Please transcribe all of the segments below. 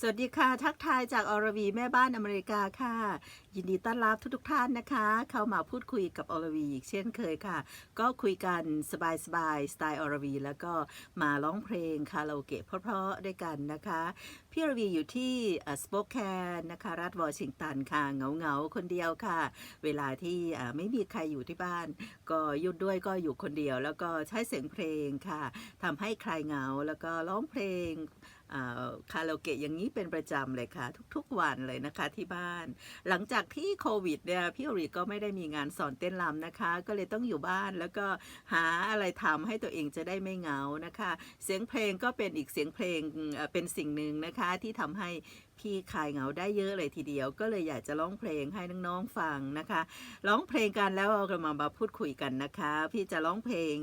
สวัสดีค่ะ ทักทายจากอรวีแม่บ้านอเมริกาค่ะ ยินดีต้อนรับทุกๆท่านนะคะ เข้ามาพูดคุยกับอรวีอีกเช่นเคยค่ะ ก็คุยกันสบายๆสไตล์อรวี แล้วก็มาร้องเพลงคาราโอเกะเพราะๆด้วยกันนะคะ พี่อรวีอยู่ที่สป o อ e แคนนะคะรัฐวอชิงตันค่ะเหงาคนเดียวค่ะ เวลาที่ไม่มีใครอยู่ที่บ้าน ก็ยุดด้วยก็อยู่คนเดียว แล้วก็ใช้เสียงเพลงค่ะทำให้คลายเหงาแล้วก็ร้องเพลงคาราโอเกะอย่างนี้เป็นประจำเลยค่ะ ทุกๆวันเลยนะคะที่บ้าน หลังจากที่โควิดเนี่ยพี่อริก็ไม่ได้มีงานสอนเต้นรำนะคะ ก็เลยต้องอยู่บ้านแล้วก็หาอะไรทำให้ตัวเองจะได้ไม่เหงานะคะ เสียงเพลงก็เป็นอีกเสียงเพลงเป็นสิ่งหนึ่งนะคะที่ทำให้พี่คลายเหงาได้เยอะเลยทีเดียว ก็เลยอยากจะร้องเพลงให้น้องๆฟังนะคะร้องเพลงกันแล้วเราก็มามาพูดคุยกันนะคะ พี่จะร้องเพลง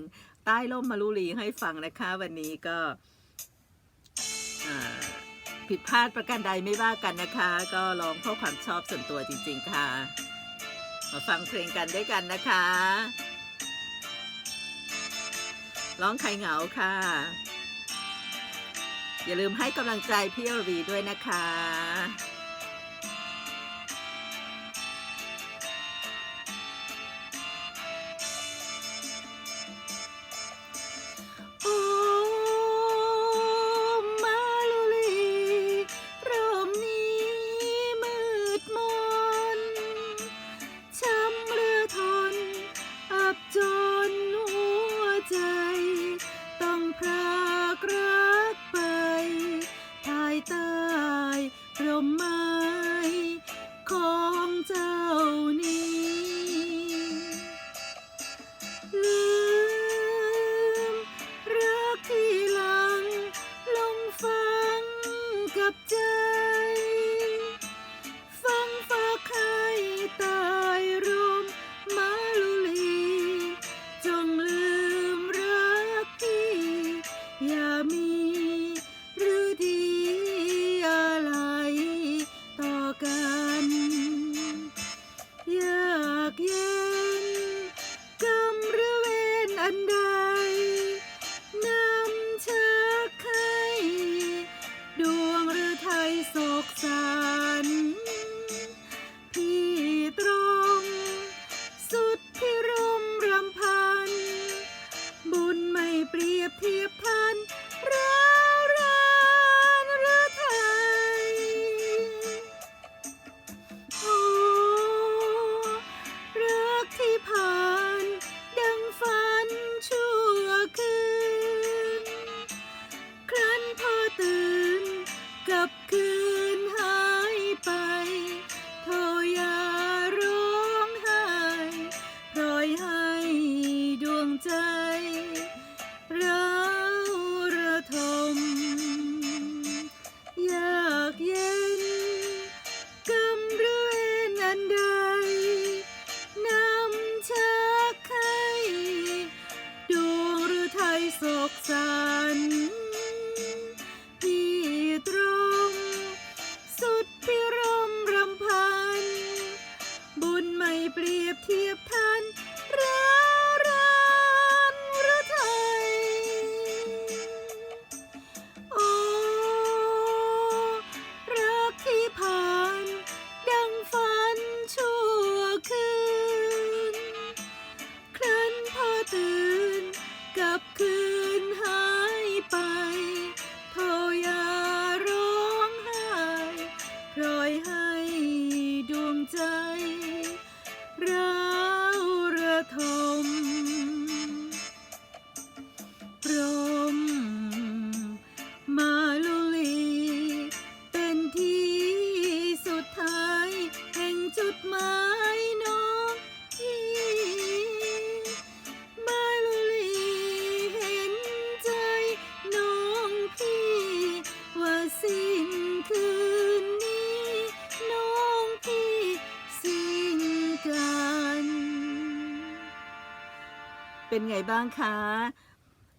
ใต้ร่มมารุลีให้ฟังนะคะ วันนี้ก็ผิดพลาดประการใดไม่ว่ากันนะคะ ก็ร้องเพราะความชอบส่วนตัวจริง ๆ ค่ะ มาฟังเพลงกันด้วยกันนะคะ ร้องใครเหงาค่ะ อย่าลืมให้กำลังใจพี่อรีด้วยนะคะ ไงบ้างคะ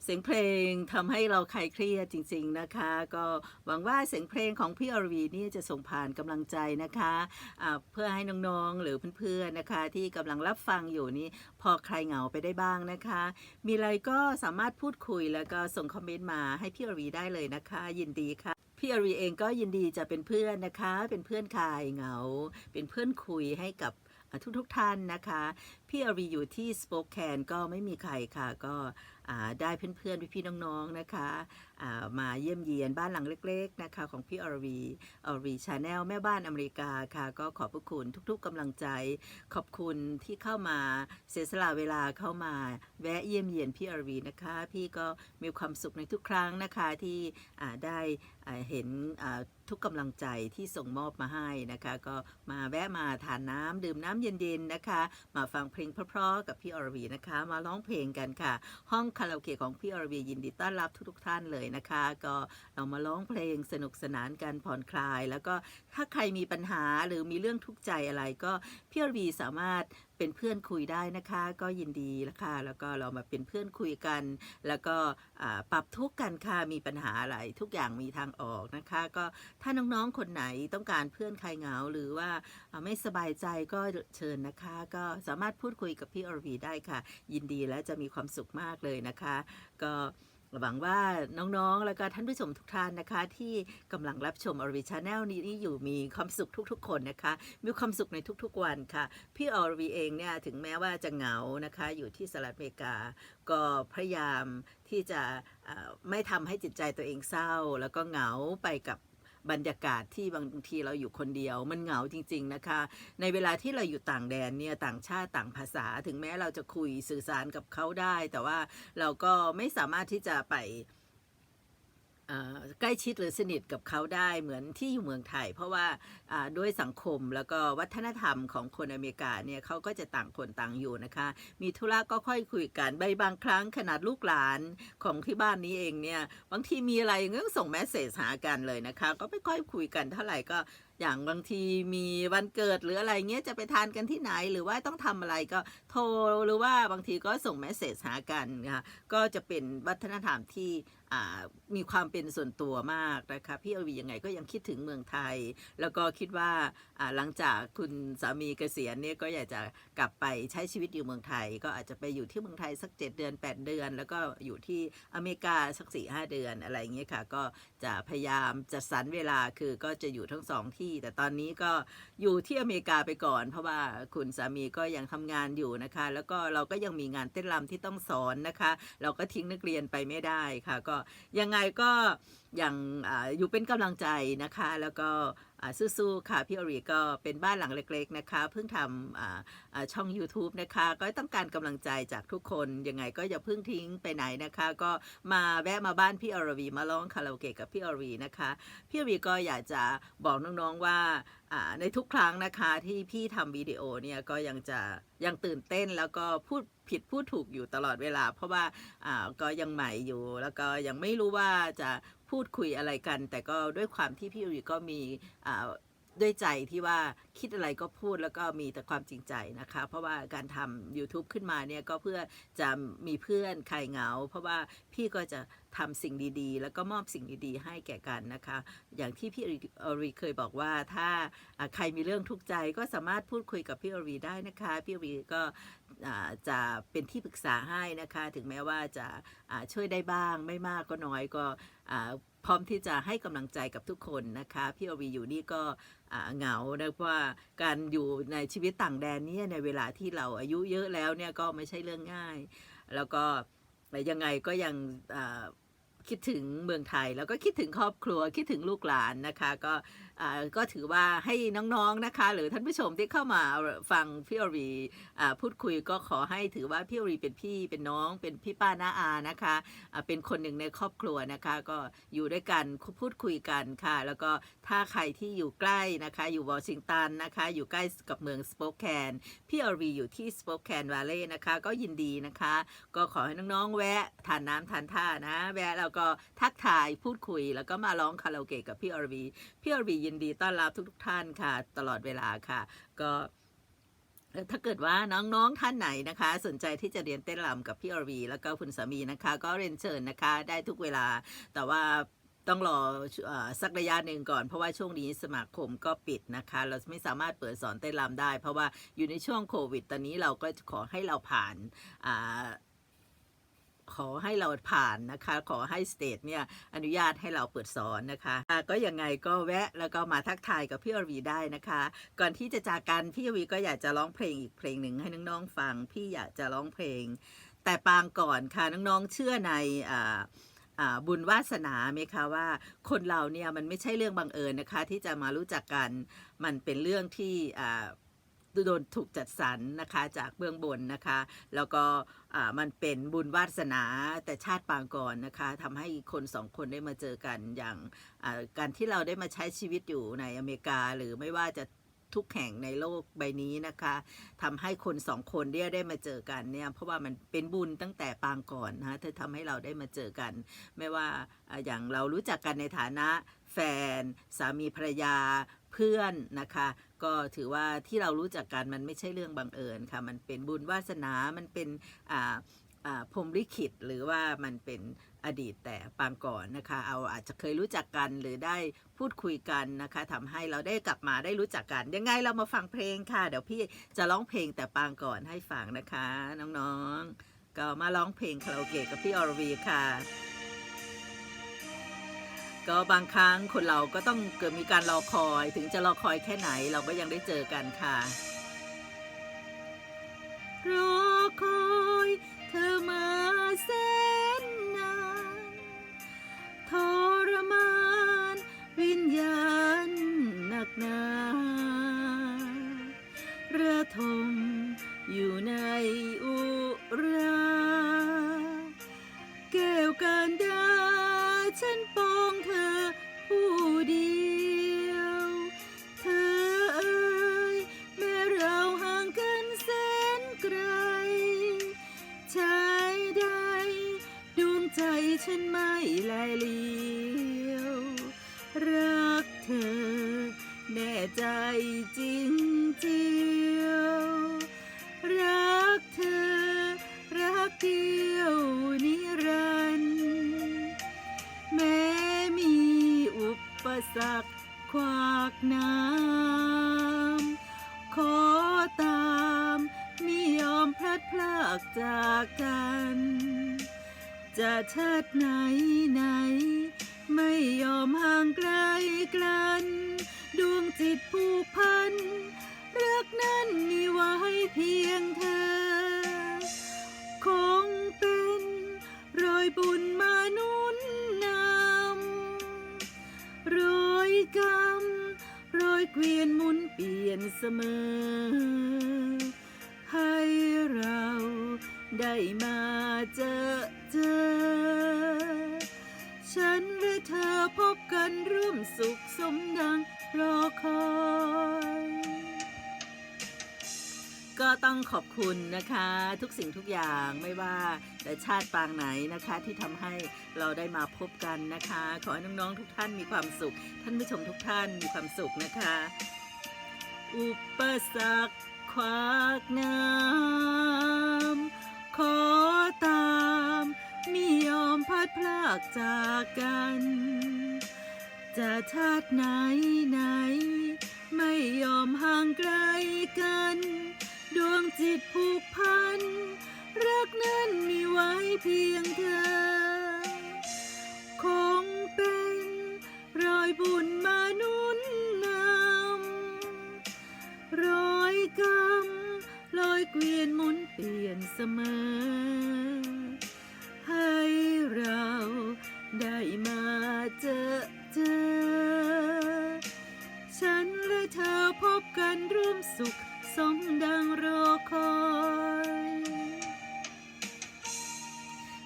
เสียงเพลงทำให้เราคลายเครียดจริง ๆนะคะ ก็หวังว่าเสียงเพลงของพี่อรวีนี่จะส่งผ่านกำลังใจนะคะอ่าเพื่อให้น้องๆหรือเพื่อนๆนะคะ ที่กำลังรับฟังอยู่นี่พอใครเหงาไปได้บ้างนะคะ มีอะไรก็สามารถพูดคุยแล้วก็ส่งคอมเมนต์มาให้พี่อรวีได้เลยนะคะ ยินดีค่ะพี่อารีเองก็ยินดีจะเป็นเพื่อนนะคะ เป็นเพื่อนคลายเหงา เป็นเพื่อนคุยให้กับทุกทุกๆท่านนะคะ พี่อารีอยู่ที่สโปกแคนก็ไม่มีใครค่ะ ก็ได้เพื่อนๆพี่ๆน้องๆนะคะมาเยี่ยมเยียนบ้านหลังเล็ก ๆนะคะของพี่อารีอารีชาแนลแม่บ้านอเมริกาค่ะก็ขอบพระคุณทุกๆกำลังใจ ขอบคุณที่เข้ามาเสียสละเวลาเข้ามาแวะเยี่ยมเยียนพี่อารีนะคะ พี่ก็มีความสุขในทุกครั้งนะคะที่ได้เห็นทุกกำลังใจที่ส่งมอบมาให้นะคะ ก็มาแวะมาทานน้ำดื่มน้ำเย็นๆนะคะ มาฟังเพลงเพราะๆกับพี่อรวีนะคะ มาร้องเพลงกันค่ะ ห้องคาราโอเกะของพี่อรวียินดีต้อนรับทุกๆท่านเลยนะคะ ก็เรามาร้องเพลงสนุกสนานกันผ่อนคลาย แล้วก็ถ้าใครมีปัญหาหรือมีเรื่องทุกข์ใจอะไรก็พี่อรวีสามารถเป็นเพื่อนคุยได้นะคะ ก็ยินดีละค่ะแล้วก็เรามาเป็นเพื่อนคุยกัน แล้วก็ปรับทุกกันค่ะมีปัญหาอะไรทุกอย่างมีทางออกนะคะ ก็ถ้าน้องๆคนไหนต้องการเพื่อนใคลายเหงาหรือว่าอ่าไม่สบายใจก็เชิญนะคะ ก็สามารถพูดคุยกับพี่อรวีได้ค่ะ ยินดีและจะมีความสุขมากเลยนะคะ ก็ หวังว่าน้องๆ แล้วก็ท่านผู้ชมทุกท่านนะคะ ที่กำลังรับชมอรวีชาแนลนี้อยู่มีความสุขทุกๆ คนนะคะ มีความสุขในทุกๆวันค่ะ พี่อรวีเองเนี่ยถึงแม้ว่าจะเหงานะคะ อยู่ที่สหรัฐอเมริกา ก็พยายามที่จะไม่ทำให้จิตใจตัวเองเศร้า แล้วก็เหงาไปกับ บรรยากาศที่บางทีเราอยู่คนเดียวมันเหงาจริง ๆนะคะ ในเวลาที่เราอยู่ต่างแดนเนี่ยต่างชาติต่างภาษา ถึงแม้เราจะคุยสื่อสารกับเขาได้ แต่ว่าเราก็ไม่สามารถที่จะไป ใกล้ชิดหรือสนิทกับเขาได้เหมือนที่อยู่เมืองไทย เพราะว่าด้วยสังคมแล้วก็วัฒนธรรมของคนอเมริกาเนี่ยเขาก็จะต่างคนต่างอยู่นะคะ มีธุระก็ค่อยคุยกันใบบางครั้งขนาดลูกหลานของที่บ้านนี้เองเนี่ยบางทีมีอะไรก็ต้อส่งแมสเซจหากันเลยนะคะ ก็ไม่ค่อยคุยกันเท่าไหร่ก็อย่างบางทีมีวันเกิดหรืออะไรเงี้ยจะไปทานกันที่ไหนหรือว่าต้องทำอะไรก็โทรหรือว่าบางทีก็ส่งแมสเซจหากันนะคะก็จะเป็นวัฒนธรรมที่มีความเป็นส่วนตัวมากนะคะพี่อวียังไงก็ยังคิดถึงเมืองไทย แล้วก็คิดว่าหลังจากคุณสามีเกษียณเนี่ยก็อยากจะกลับไปใช้ชีวิตอยู่เมืองไทย ก็อาจจะไปอยู่ที่เมืองไทยสัก 7 เดือน 8 เดือน แล้วก็อยู่ที่อเมริกาสัก4 5เดือนอะไรเงี้ยค่ะก็จะพยายามจัดสรรเวลาคือก็จะอยู่ทั้งสองที่แต่ตอนนี้ก็อยู่ที่อเมริกาไปก่อน เพราะว่าคุณสามีก็ยังทำงานอยู่นะคะ แล้วก็เราก็ยังมีงานเต้นรำที่ต้องสอนนะคะ เราก็ทิ้งนักเรียนไปไม่ได้ค่ะ ก็ยังไงก็ยังอาอยู่เป็นกำลังใจนะคะ แล้วก็ สู้ๆค่ะพี่อรีก็เป็นบ้านหลังเล็ก ๆนะคะ เพิ่งทำช่อง YouTube นะคะ ก็ต้องการกำลังใจจากทุกคนยังไงก็อย่าเพิ่งทิ้งไปไหนนะคะ ก็มาแวะมาบ้านพี่อรวีมาร้องคาราโอเกะกับพี่อรวีนะคะพี่อรวีก็อยากจะบอกน้องๆว่าในทุกครั้งนะคะที่พี่ทำวิดีโอเนี่ยก็ยังจะยังตื่นเต้นแล้วก็พูดผิดพูดถูกอยู่ตลอดเวลา เพราะว่าก็ยังใหม่อยู่ แล้วก็ยังไม่รู้ว่าจะพูดคุยอะไรกัน แต่ก็ด้วยความที่พี่อรวีก็มีด้วยใจที่ว่าคิดอะไรก็พูดแล้วก็มีแต่ความจริงใจนะคะ เพราะว่าการทำ YouTube ขึ้นมาเนี่ยก็เพื่อจะมีเพื่อนใครเหงา เพราะว่าพี่ก็จะทำสิ่งดีๆ แล้วก็มอบสิ่งดีๆ ให้แก่กันนะคะ อย่างที่พี่อรีเคยบอกว่าถ้าใครมีเรื่องทุกข์ใจก็สามารถพูดคุยกับพี่อรีได้นะคะ พี่อรีก็จะเป็นที่ปรึกษาให้นะคะ ถึงแม้ว่าจะช่วยได้บ้างไม่มากก็น้อยก็ พร้อมที่จะให้กำลังใจกับทุกคนนะคะพี่อวีอยู่นี่ก็เหงานะเพราะว่าการอยู่ในชีวิตต่างแดนนี่ในเวลาที่เราอายุเยอะแล้วเนี่ยก็ไม่ใช่เรื่องง่าย แล้วก็ยังไงก็ยังอ คิดถึงเมืองไทย แล้วก็คิดถึงครอบครัวคิดถึงลูกหลานนะคะก็อ่าก็ถือว่าให้น้องๆนะคะ หรือท่านผู้ชมที่เข้ามาฟังพี่อรีอ่าพูดคุยก็ขอให้ถือว่าพี่อรีเป็นพี่เป็นน้อง เป็นพี่ป้าน้าอานะคะอ่าเป็นคนหนึ่งในครอบครัวนะคะ ก็อยู่ด้วยกันพูดคุยกันค่ะ แล้วก็ถ้าใครที่อยู่ใกล้นะคะ อยู่วอชิงตันนะคะ อยู่ใกล้กับเมืองสโปกแคนพี่อรีอยู่ที่สโปกแคนวาเลย์นะคะ ก็ยินดีนะคะ ก็ขอให้น้องๆแวะทานน้ำทานท่านะ แวะเราแล้วก็ทักทายพูดคุย แล้วก็มาร้องคาราโอเกะกับพี่อรวีพี่อรวียินดีต้อนรับทุกๆท่านค่ะ ตลอดเวลาค่ะ ก็ถ้าเกิดว่าน้องๆท่านไหนนะคะ สนใจที่จะเรียนเต้นรำกับพี่อรวีแล้วก็คุณสามีนะคะ ก็เรียนเชิญนะคะได้ทุกเวลา แต่ว่าต้องรออสักระยะหนึ่งก่อน เพราะว่าช่วงนี้สมาคมก็ปิดนะคะ เราไม่สามารถเปิดสอนเต้นรำได้ เพราะว่าอยู่ในช่วงโควิด ตอนนี้เราก็ขอให้เราผ่านอ ขอให้เราผ่านนะคะ ขอให้สเตทเนี่ยอนุญาตให้เราเปิดสอนนะคะะก็ยังไงก็แวะแล้วก็มาทักทายกับพี่อรวีได้นะคะ ก่อนที่จะจากกันพี่อรวีก็อยากจะร้องเพลงอีกเพลงหนึ่งให้น้องๆฟัง พี่อยากจะร้องเพลง แต่ปางก่อนค่ะน้องๆเชื่อในอ่าบุญวาสนาไหมคะว่าคนเราเนี่ยมันไม่ใช่เรื่องบังเอิญนะคะ ที่จะมารู้จักกันมันเป็นเรื่องที่ โดนถูกจัดสรรนะคะจากเบื้องบนนะคะ แล้วก็มันเป็นบุญวาสนาแต่ชาติปางก่อนนะคะทำให้คนสองคนได้มาเจอกันอย่างการที่เราได้มาใช้ชีวิตอยู่ในอเมริกาหรือไม่ว่าจะทุกแห่งในโลกใบนี้นะคะทำให้คนสองคนเนี่ยได้มาเจอกันเนี่ยเพราะว่ามันเป็นบุญตั้งแต่ปางก่อนนะคะที่ทำให้เราได้มาเจอกัน ไม่ว่าอย่างเรารู้จักกันในฐานะแฟน สามีภรรยา เพื่อนนะคะ ก็ถือว่าที่เรารู้จักกันมันไม่ใช่เรื่องบังเอิญค่ะ มันเป็นบุญวาสนา มันเป็นอ่าพรมลิขิตหรือว่ามันเป็นอดีตแต่ปางก่อนนะคะ เอาอาจจะเคยรู้จักกันหรือได้พูดคุยกันนะคะทำให้เราได้กลับมาได้รู้จักกัน ยังไงเรามาฟังเพลงค่ะ เดี๋ยวพี่จะร้องเพลงแต่ปางก่อนให้ฟังนะคะ น้องๆ ก็มาร้องเพลงคาราโอเกะกับพี่อรวีค่ะ ก็บางครั้งคนเราก็ต้องเกิดมีการรอคอย ถึงจะรอคอยแค่ไหนเราก็ยังได้เจอกันค่ะ สรรควากน้ำ ขอตามไม่ยอมพลัดพรากจากกัน จะเชาติไหนไหน ไม่ยอมห่างไกลกันดวงจิตผูกพันรักนั้นมีไว้เพียงเธอ มาเจอเจอ ฉันและเธอพบกันร่วมสุขสมดังรอคอย ก็ต้องขอบคุณนะคะ ทุกสิ่งทุกอย่างไม่ว่าแต่ชาติปางไหนนะคะที่ทำให้เราได้มาพบกันนะคะ ขอให้น้องๆทุกท่านมีความสุข ท่านผู้ชมทุกท่านมีความสุขนะคะ อุปสรรคขวากน้ำ ขอตามไม่ยอมพัดพลากจากกัน จะชาติไหนไหน ไม่ยอมห่างไกลกัน สุขสมดังรอคอย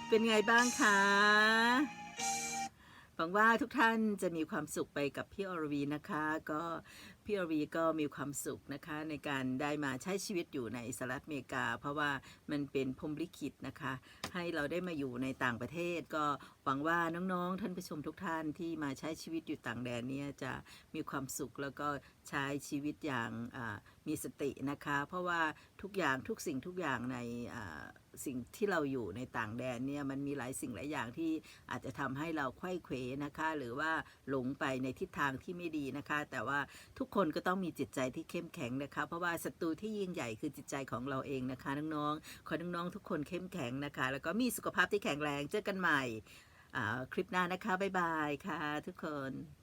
เป็นไงบ้างคะหวังว่าทุกท่านจะมีความสุขไปกับพี่อรวีนะคะ ก็ พี่อรวีก็มีความสุขนะคะในการได้มาใช้ชีวิตอยู่ในสหรัฐอเมริกา เพราะว่ามันเป็นพรมลิขิตนะคะ ให้เราได้มาอยู่ในต่างประเทศ ก็หวังว่าน้องๆ ท่านผู้ชมทุกท่านที่มาใช้ชีวิตอยู่ต่างแดนเนี่ยจะมีความสุขแล้วก็ใช้ชีวิตอย่างมีสตินะคะ เพราะว่าทุกอย่างทุกสิ่งทุกอย่างใน สิ่งที่เราอยู่ในต่างแดนเนี่ยมันมีหลายสิ่งหลายอย่างที่อาจจะทำให้เราไขว้เขวนะคะ หรือว่าหลงไปในทิศทางที่ไม่ดีนะคะ แต่ว่าทุกคนก็ต้องมีจิตใจที่เข้มแข็งนะคะ เพราะว่าศัตรูที่ยิ่งใหญ่คือจิตใจของเราเองนะคะน้องๆขอน้องๆทุกคนเข้มแข็งนะคะ แล้วก็มีสุขภาพที่แข็งแรงเจอกันใหม่คลิปหน้านะคะบ๊ายบายค่ะทุกคน